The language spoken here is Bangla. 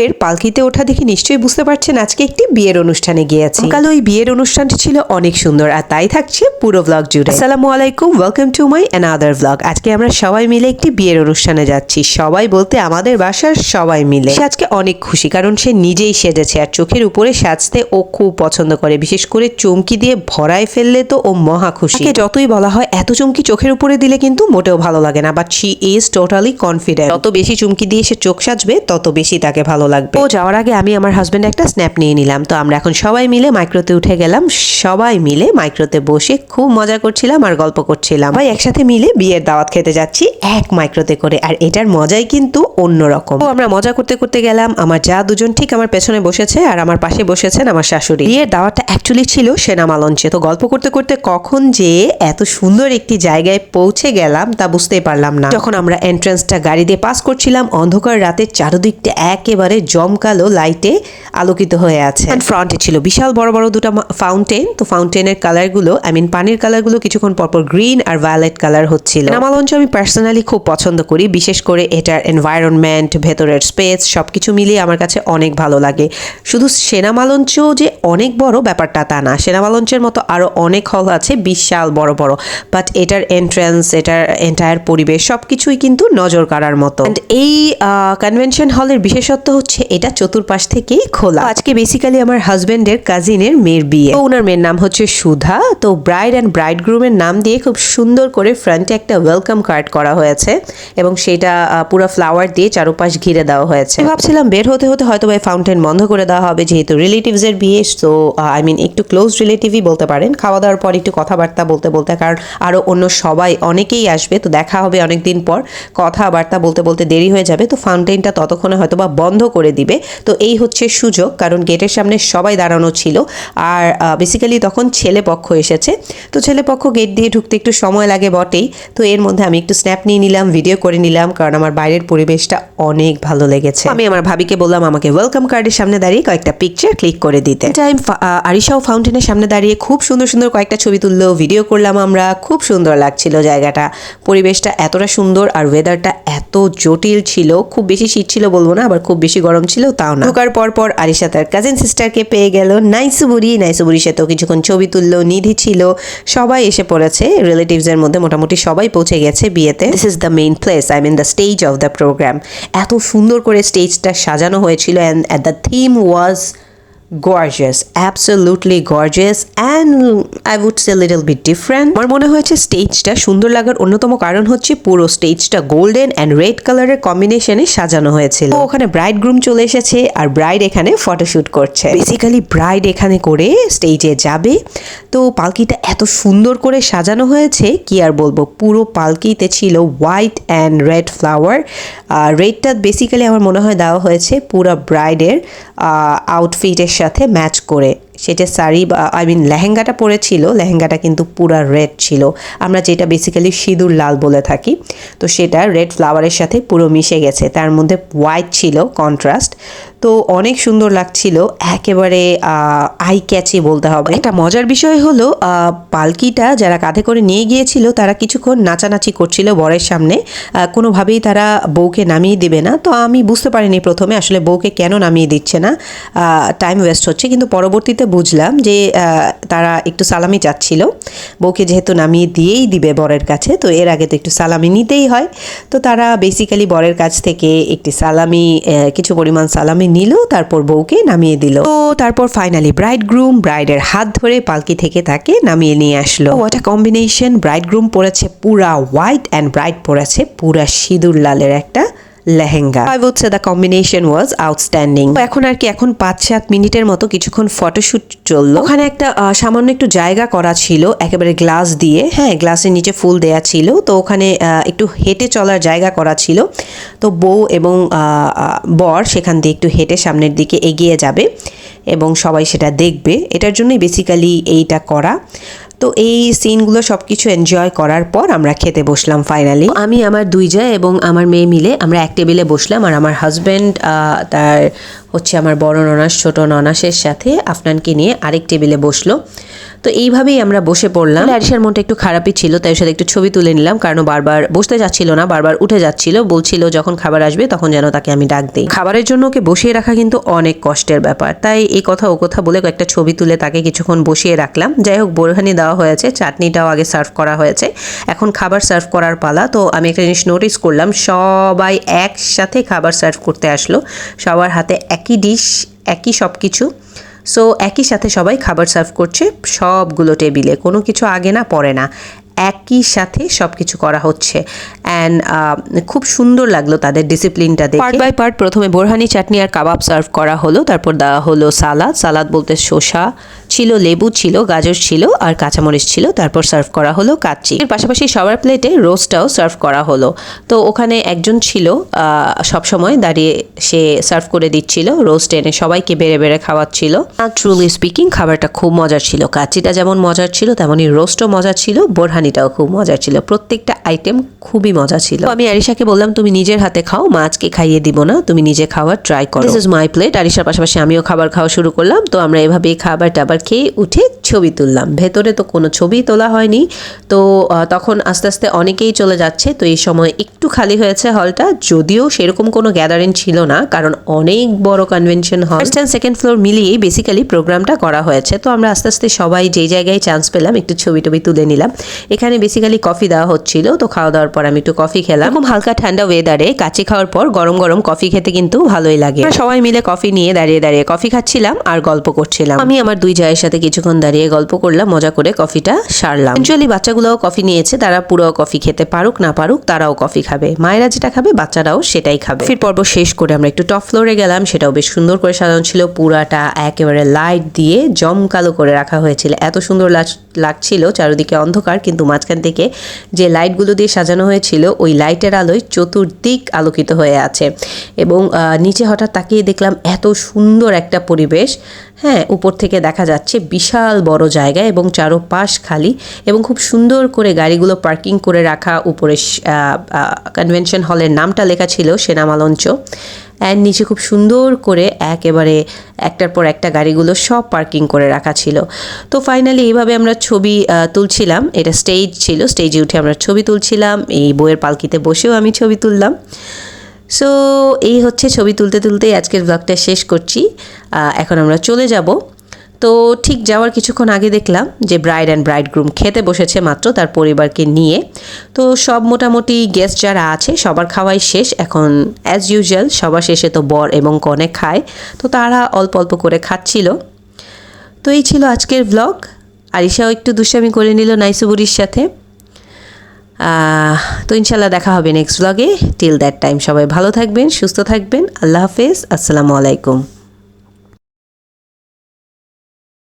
এর পালকিতে ওঠা দেখে নিশ্চয়ই বুঝতে পারছেন আজকে একটি বিয়ের অনুষ্ঠানে গিয়েছি। কাল ওই বিয়ের অনুষ্ঠানটি ছিল অনেক সুন্দর, আর তাই থাকছে পুরো ব্লগ জুড়ে। আসসালামু আলাইকুম welcome to my another blog আজকে আমরা সবাই মিলে একটি বিয়ের অনুষ্ঠানে যাচ্ছি। সবাই বলতে আমাদের বাসার সবাই মিলে। সে আজকে অনেক খুশি, কারণ সে নিজেই সেজেছে, আর চোখের উপরে সাজতে ও খুব পছন্দ করে। বিশেষ করে চমকি দিয়ে ভরায় ফেললে তো ও মহা খুশি। যতই বলা হয়, এত চমকি চোখের উপরে দিলে কিন্তু মোটেও ভালো লাগে না but she is totally confident যত বেশি চুমকি দিয়ে সে চোখ সাজবে, তত বেশি তাকে ভালো লাগবে। ও, যাওয়ার আগে আমি আমার হাজব্যান্ড একটা স্ন্যাপ নিয়ে নিলাম। তো আমরা এখন সবাই মিলে মাইক্রোতে উঠে গেলাম। সবাই মিলে মাইক্রোতে বসে খুব মজা করছিলাম আর গল্প করছিলাম। ভাই একসাথে মিলে বিয়ের দাওয়াত খেতে যাচ্ছি এক মাইক্রোতে করে। আর এটার মজাই কিন্তু অন্যরকম। তো আমরা মজা করতে করতে গেলাম। আমার যা দুজন ঠিক আমার পেছনে বসেছে আর আমার পাশে বসেছেন আমার শাশুড়ি। বিয়ের দাওয়াতটা অ্যাকচুয়ালি ছিল সেনামা লঞ্চে। তো গল্প করতে করতে কখন যে এত সুন্দর একটি জায়গায় পৌঁছে গেলাম তা বুঝতেই পারলাম না। যখন আমরা এন্ট্রান্সটা গাড়ি দিয়ে পাস করছিলাম, অন্ধকার রাতের চারদিকটা একেবারে জমকালো লাইটে আলোকিত হয়ে আছে। অ্যান্ড ফ্রন্টে ছিল বিশাল বড় বড় দুটো ফাউন্টেন তো ফাউন্টেনের কালারগুলো আই মিন পানির কালারগুলো কিছুক্ষণ পরপর গ্রিন আর ভায়োলেট কালার হচ্ছিল। নামা লঞ্চ আমি পার্সোনালি খুব পছন্দ করি বিশেষ করে এটার এনভায়রনমেন্ট ভেতরের স্পেস সবকিছু মিলিয়ে আমার কাছে অনেক ভালো লাগে। শুধু সেনামা লঞ্চও যে অনেক বড় ব্যাপারটা তা না সেনামা লঞ্চের মতো আরও অনেক হল আছে বিশাল বড় বড়। বাট এটার এন্ট্রান্স এটার এন্টায়ার পরিবেশ সব কিছুই কিন্তু নজর কাড়ার মতো। And এই কনভেনশন হলের বিশেষত্ব হচ্ছে এটা চতুর্পাশ থেকে খোলা। আজকে বেসিক্যালি আমার হাজবেন্ডের কাজিনের মেয়ের বিয়ে। ওনার মেয়ের নাম হচ্ছে সুধা। তো ব্রাইড অ্যান্ড ব্রাইড গ্রুমের নাম দিয়ে খুব সুন্দর করে ফ্রন্টে একটা ওয়েলকাম কার্ড করা হয়েছে এবং সেটা পুরো ফ্লাওয়ার দিয়ে চারপাশ ঘিরে দেওয়া হয়েছে। ভাবছিলাম বের হতে হতে হয়তো বা ফাউন্টেন বন্ধ করে দেওয়া হবে, যেহেতু রিলেটিভস এর বিয়ে তো আই মিন একটু ক্লোজ রিলেটিভই বলতে পারেন। খাওয়া দাওয়ার পর একটু কথাবার্তা বলতে বলতে, কারণ আরও অন্য সবাই অনেকেই আসবে, তো দেখা হবে অনেকদিন পর। কথাবার্তা বলতে বলতে দেরি হয়ে যাবে, তো ফাউন্টেনটা ততক্ষণে হয়তো বা বন্ধ করে দিবে। তো এই হচ্ছে সুযোগ, কারণ গেটের সামনে সবাই দাঁড়ানো ছিল। আর বেসিক্যালি তখন ছেলে পক্ষ এসেছে। তো ছেলে পক্ষ গেট দিয়ে ঢুকতে একটু সময় লাগে বটেই। তো এর মধ্যে আমি একটু স্ন্যাপ নিয়ে নিলাম ভিডিও করে নিলাম, কারণ আমার বাইরের পরিবেশটা অনেক ভালো লেগেছে। আমি আমার ভাবিকে বললাম, আমাকে ওয়েলকাম কার্ডের সামনে দাঁড়িয়ে কয়েকটা পিকচার ক্লিক করে দিতে। টাইম আরিশাও ফাউন্টেনের সামনে দাঁড়িয়ে খুব সুন্দর সুন্দর কয়েকটা ছবি তুললো ভিডিও করলাম আমরা, খুব সুন্দর লাগছিল জায়গাটা। পরিবেশটা এতটা সুন্দর আর ওয়েদারটা এত জটিল ছিল, খুব বেশি শীত ছিল বলব না, আবার খুব বেশি গরম ছিল, তাও না। ঢোকার পর পর আরিশা তার কাজিন সিস্টারকে পেয়ে গেল। নাইসুবুরি নাইসুবুরির সাথেও কিছুক্ষণ ছবি তুললো, নিধি ছিল। সবাই এসে পড়েছে রিলেটিভস এর মধ্যে মোটামুটি সবাই পৌঁছে গেছে বিয়েতে। This is the main place I mean the stage of the program এত সুন্দর করে স্টেজটা সাজানো হয়েছিল and the theme was gorgeous, absolutely gorgeous and I would say a little different আমার মনে হয়েছে স্টেজটা সুন্দর লাগার অন্যতম কারণ হচ্ছে পুরো স্টেজটা গোল্ডেন অ্যান্ড রেড কালারের কম্বিনেশনে সাজানো হয়েছিল। ওখানে ব্রাইড গ্রুম চলে এসেছে আর ব্রাইড এখানে ফটোশুট করছে। বেসিক্যালি ব্রাইড এখানে করে স্টেজে যাবে। তো পালকিটা এত সুন্দর করে সাজানো হয়েছে, কি আর বলব, পুরো পালকিতে ছিল হোয়াইট অ্যান্ড রেড ফ্লাওয়ার আর রেডটা বেসিক্যালি আমার মনে হয় দেওয়া হয়েছে পুরো ব্রাইডের আউটফিটের সাথে ম্যাচ করে সেটা শাড়ি বা আই মিন লেহেঙ্গাটা পরেছিল, লেহেঙ্গাটা কিন্তু পুরা রেড ছিল। আমরা যেটা বেসিক্যালি সিঁদুর লাল বলে থাকি, তো সেটা রেড ফ্লাওয়ারের সাথে পুরো মিশে গেছে। তার মধ্যে হোয়াইট ছিল কন্ট্রাস্ট তো অনেক সুন্দর লাগছিল, একেবারে আই ক্যাচি বলতে হবে। একটা মজার বিষয় হলো পালকিটা যারা কাঁধে করে নিয়ে গিয়েছিল, তারা কিছুক্ষণ নাচানাচি করছিল বরের সামনে। কোনোভাবেই তারা বউকে নামিয়ে দেবে না। তো আমি বুঝতে পারিনি প্রথমে আসলে বউকে কেন নামিয়ে দিচ্ছে না। টাইম ওয়েস্ট হচ্ছে। কিন্তু পরবর্তীতে বুঝলাম যে তারা একটু সালামি চাচ্ছিল। বউকে যেহেতু নামিয়ে দিয়েই দিবে বরের কাছে, তো এর আগে তো একটু সালামি নিতেই হয়। তো তারা বেসিক্যালি বরের কাছ থেকে একটি সালামি কিছু পরিমাণ সালামি নিল, তারপর বউকে নামিয়ে দিল। তো তারপর ফাইনালি ব্রাইড গ্রুম ব্রাইডের হাত ধরে পালকি থেকে তাকে নামিয়ে নিয়ে আসলো। ওয়াট কম্বিনেশন ব্রাইড গ্রুম পরেছে পুরা হোয়াইট অ্যান্ড ব্রাইড পরেছে পুরা সিঁদুর লালের একটা lehenga. I would say the combination was outstanding এখন আর কি এখন পাঁচ সাত মিনিটের মতো কিছুক্ষণ ফটোশুট চলল। ওখানে একটা সামান্য একটু জায়গা করা ছিল একেবারে গ্লাস দিয়ে। হ্যাঁ গ্লাসের নিচে ফুল দেয়া ছিল। তো ওখানে একটু হেঁটে চলার জায়গা করা ছিল। তো বউ এবং বর সেখান দিয়ে একটু হেঁটে সামনের দিকে এগিয়ে যাবে এবং সবাই সেটা দেখবে। এটার জন্যই বেসিক্যালি এইটা করা। তো এই সিনগুলো সব কিছু এনজয় করার পর আমরা খেতে বসলাম ফাইনালি আমি, আমার দুই জয় এবং আমার মেয়ে মিলে আমরা এক টেবিলে বসলাম আর আমার হাজব্যান্ড তার হচ্ছে আমার বড় ননাস, ছোট ননাসের সাথে আফনানকে নিয়ে আরেক টেবিলে বসল। তো এইভাবেই আমরা বসে পড়লাম। আরিশার মনটা একটু খারাপই ছিল, তাই সাথে একটু ছবি তুলে নিলাম, কারণ বারবার বসতে যাচ্ছিল না, বারবার উঠে যাচ্ছিল, বলছিল যখন খাবার আসবে তখন যেন তাকে আমি ডাক দিই। খাবারের জন্য ওকে বসিয়ে রাখা কিন্তু অনেক কষ্টের ব্যাপার, তাই এই কথা ও কথা বলে কয়েকটা ছবি তুলে তাকে কিছুক্ষণ বসিয়ে রাখলাম। যাই হোক, বোরহানি দেওয়া হয়েছে, চাটনিটাও আগে সার্ভ করা হয়েছে। এখন খাবার সার্ভ করার পালা, তো আমি একটা জিনিস নোটিস করলাম, সবাই একসাথে খাবার সার্ভ করতে আসলো, সবার হাতে একই ডিশ একই সব কিছু সো একই সাথে সবাই খাবার সার্ভ করছে, সবগুলো টেবিলে, কোনো কিছু আগে না, পরে না, একই সাথে সব কিছু করা হচ্ছে। অ্যান্ড খুব সুন্দর লাগল তাদের ডিসিপ্লিনটা দেখে। পার্ট বাই পার্ট প্রথমে বোরহানি চাটনি আর কাবাব সার্ভ করা হলো, তারপর দেওয়া হলো সালাদ। সালাদ বলতে শসা ছিল, লেবু ছিল, গাজর ছিল আর কাঁচামরিচ ছিল। তারপর সার্ভ করা হলো কাচ্চি। এর পাশাপাশি সবার প্লেটে রোস্টটাও সার্ভ করা হলো। তো ওখানে একজন ছিল সব সময় দাঁড়িয়ে সে সার্ভ করে দিচ্ছিল, রোস্ট এনে সবাইকে বেড়ে বেড়ে খাওয়াচ্ছিল। ট্রুলি স্পিকিং খাবারটা খুব মজার ছিল। কাচ্চিটা যেমন মজার ছিল, তেমনই রোস্টও মজার ছিল, বোরহানিটাও খুব মজার ছিল। প্রত্যেকটা আইটেম খুবই মজা ছিল। আমি আরিশাকে বললাম, তুমি নিজের হাতে খাও মাছকে খাইয়ে দিব না, তুমি নিজে খাওয়ার ট্রাই করো। দিস ইজ মাই প্লেট আরিশার পাশাপাশি আমিও খাবার খাওয়া শুরু করলাম। তো আমরা এভাবেই খাবার টাবার খেয়ে উঠে ছবি তুললাম। ভেতরে তো কোনো ছবি তোলা হয়নি। তো তখন আস্তে আস্তে অনেকেই চলে যাচ্ছে। তো এই সময় একটু খালি হয়েছে হলটা। যদিও সেরকম কোনো গ্যাদারিং ছিল না, কারণ অনেক বড় convention hall. First and second floor মিলিয়েই বেসিক্যালি প্রোগ্রামটা করা হয়েছে। তো আমরা আস্তে আস্তে সবাই যেই জায়গায় চান্স পেলাম, একটু ছবি টবি তুলে নিলাম। এখানে বেসিক্যালি কফি দেওয়া হচ্ছিল। তো খাওয়া দাওয়ার পর আমি একটু কফি খেলাম। এরকম হালকা ঠান্ডা ওয়েদারে কাচি খাওয়ার পর গরম গরম কফি খেতে কিন্তু ভালোই লাগে। সবাই মিলে কফি নিয়ে দাঁড়িয়ে দাঁড়িয়ে কফি খাচ্ছিলাম আর গল্প করছিলাম। আমি আমার দুই জায়ের সাথে কিছুক্ষণ দাঁড়িয়ে গল্প করলাম, মজা করে কফিটা সারলাম। অ্যাকচুয়ালি বাচ্চাগুলোও কফি নিয়েছে, তারা পুরো কফি খেতে পারুক, না পারুক, তারাও কফি খাবে। মায়েরা যেটা খাবে, বাচ্চারাও সেটাই খাবে। ফির পর্ব শেষ করে আমরা একটু টপ ফ্লোরে গেলাম, সেটাও বেশ সুন্দর করে সাজানো ছিল। পুরাটা একেবারে লাইট দিয়ে জমকালো করে রাখা হয়েছিল। এত সুন্দর লাগ- লাগছিল চারিদিকে অন্ধকার, কিন্তু মাঝখান থেকে যে লাইটগুলো দিয়ে সাজানো হয়েছিল, ওই লাইটের আলোয় চতুর্দিক আলোকিত হয়ে আছে। এবং নিচে হঠাৎ তাকিয়ে দেখলাম এত সুন্দর একটা পরিবেশ হ্যাঁ উপর থেকে দেখা যাচ্ছে বিশাল বড় জায়গা এবং চারোপাশ খালি এবং খুব সুন্দর করে গাড়িগুলো পার্কিং করে রাখা উপরে কনভেনশন হলের নামটা লেখা ছিল সেনামালঞ্চ। অ্যান্ড নিচে খুব সুন্দর করে একেবারে একটার পর একটা গাড়িগুলো সব পার্কিং করে রাখা ছিল। তো ফাইনালি এইভাবে আমরা ছবি তুলছিলাম। এটা স্টেজ ছিল স্টেজে উঠে আমরা ছবি তুলছিলাম। এই বইয়ের পালকিতে বসেও আমি ছবি তুললাম। সো এই হচ্ছে ছবি তুলতে তুলতেই আজকের ব্লগটা শেষ করছি। এখন আমরা চলে যাব। তো ঠিক যাওয়ার কিছুক্ষণ আগে দেখলাম যে ব্রাইড অ্যান্ড ব্রাইড গ্রুম খেতে বসেছে মাত্র তার পরিবারকে নিয়ে। তো সব মোটামুটি গেস্ট যারা আছে, সবার খাওয়াই শেষ। এখন অ্যাজ ইউজুয়াল সবার শেষে তো বর এবং কনে খায়। তো তারা অল্প অল্প করে খাচ্ছিল। তো এই ছিল আজকের ব্লগ আরিশাও একটু দুষ্টামি করে নিল নাইসুবুরির সাথে। তো ইনশাল্লাহ দেখা হবে নেক্সট ব্লগে টিল দ্যাট টাইম সবাই ভালো থাকবেন, সুস্থ থাকবেন। আল্লাহ হাফেজ। আসসালামু আলাইকুম।